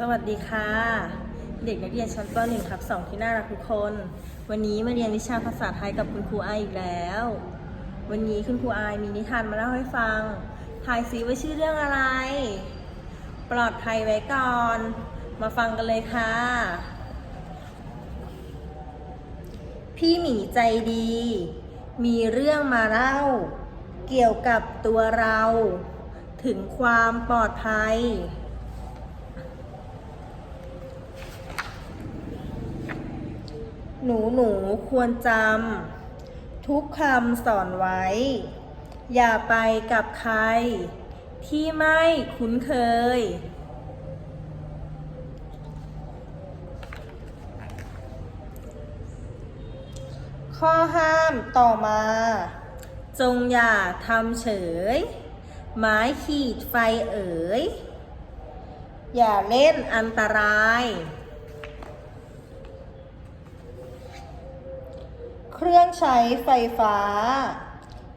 สวัสดีค่ะ เด็กนักเรียนชั้นป .1 ทับ2ที่น่ารักทุกคน วันนี้มาเรียนวิชาภาษาไทยกับคุณครูไออีกแล้ว วันนี้คุณครูไอมีนิทานมาเล่าให้ฟังทายซิว่าชื่อเรื่องอะไร ปลอดภัยไว้ก่อน มาฟังกันเลยค่ะ พี่หมีใจดี มีเรื่องมาเล่า เกี่ยวกับตัวเรา ถึงความปลอดภัย หนูหนูควรจำทุกคำสอนไว้ อย่าไปกับใคร ที่ไม่คุ้นเคย ข้อห้ามต่อมา จงอย่าทำเฉย ไม้ขีดไฟเอ๋ย อย่าเล่นอันตราย เครื่องใช้ไฟฟ้า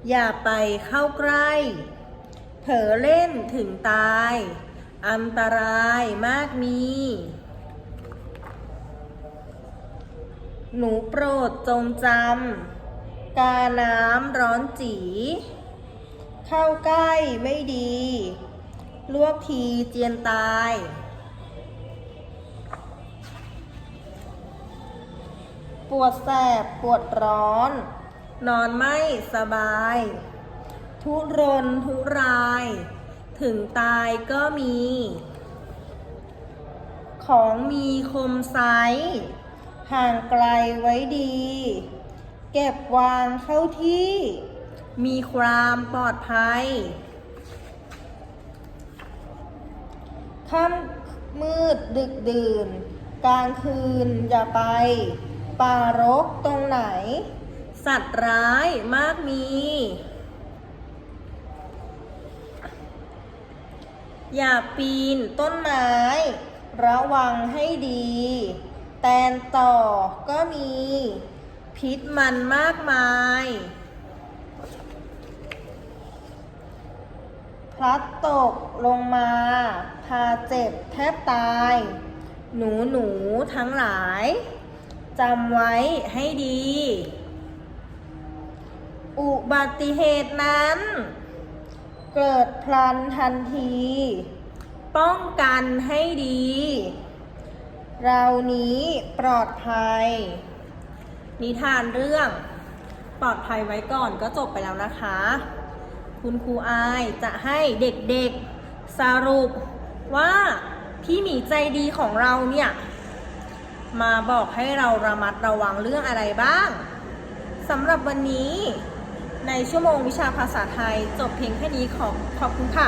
อย่าไปเข้าใกล้ เผลอเล่นถึงตาย อันตรายมากมี หนูโปรดจงจำกาน้ำร้อนจี เข้าใกล้ไม่ดี ลวกทีเจียนตาย วดแสบปวดร้อน นอนไม่สบาย ทุรนทุราย ถึงตายก็มี ของมีคมไซห่างไกลไว้ดี เก็บวางเข้าที่ มีความปลอดภัยค่ำมืดดึกดื่น กลางคืนอย่าไป ป่ารกตรงไหน สัตว์ร้ายมากมี อย่าปีนต้นไม้ ระวังให้ดี แตนต่อก็มี พิษมันมากมาย พลัดตกลงมา พาเจ็บแทบตาย หนูหนูทั้งหลาย จำไว้ให้ดี อุบัติเหตุนั้น เกิดพลันทันที ป้องกันให้ดี เรานี้ปลอดภัย นิทานเรื่อง ปลอดภัยไว้ก่อนก็จบไปแล้วนะคะ คุณครูอายจะให้เด็กๆสรุปว่าพี่หมีใจดีของเราเนี่ย มาบอกให้เราระมัดระวังเรื่องอะไรบ้างสำหรับวันนี้ในชั่วโมงวิชาภาษาไทยจบเพียงแค่นี้ขอขอบคุณค่ะ